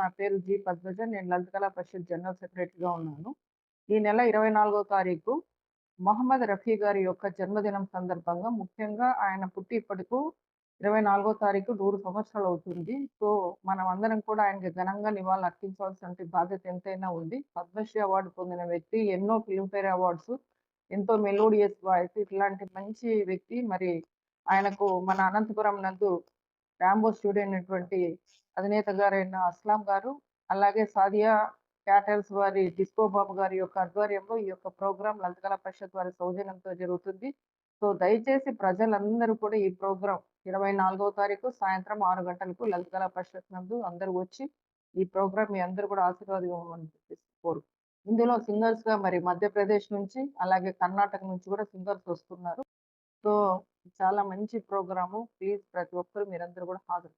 నా పేరు జి. పద్మజ. నేను లలిత కళా పరిషత్ జనరల్ సెక్రటరీగా ఉన్నాను. ఈ నెల ఇరవై నాలుగో తారీఖు మొహమ్మద్ రఫీ గారి యొక్క జన్మదినం సందర్భంగా ముఖ్యంగా ఆయన పుట్టి ఇప్పటికు ఇరవై నాలుగో తారీఖు నూరు సంవత్సరాలు అవుతుంది. సో మనం అందరం కూడా ఆయనకి ఘనంగా నివాళులు అర్పించవలసిన బాధ్యత ఎంతైనా ఉంది. పద్మశ్రీ అవార్డు పొందిన వ్యక్తి ఎన్నో ఫిల్మ్ఫేర్ అవార్డ్స్ ఎంతో మెలోడియస్ వాయిస్ ఇట్లాంటి మంచి వ్యక్తి. మరి ఆయనకు మన అనంతపురం నందు రాంబో స్టూడియో అయినటువంటి అధినేత గారైన అస్లాం గారు అలాగే సాదియా క్యాటల్స్ వారి డిస్కో బాబు గారి యొక్క ఆధ్వర్యంలో ఈ యొక్క ప్రోగ్రాం లలితకళ పరిషత్ వారి సౌజన్యంతో జరుగుతుంది. సో దయచేసి ప్రజలందరూ కూడా ఈ ప్రోగ్రాం ఇరవై నాలుగవ తారీఖు సాయంత్రం ఆరు గంటలకు లలితకళ పరిషత్ నందు అందరూ వచ్చి ఈ ప్రోగ్రాం మీ అందరూ కూడా ఆశీర్వాదం కోరు ఇందులో సింగర్స్గా మరి మధ్యప్రదేశ్ నుంచి అలాగే కర్ణాటక నుంచి కూడా సింగర్స్ వస్తున్నారు. సో చాలా మంచి ప్రోగ్రాము. ప్లీజ్ ప్రతి ఒక్కరు మీరందరూ కూడా హాజరు.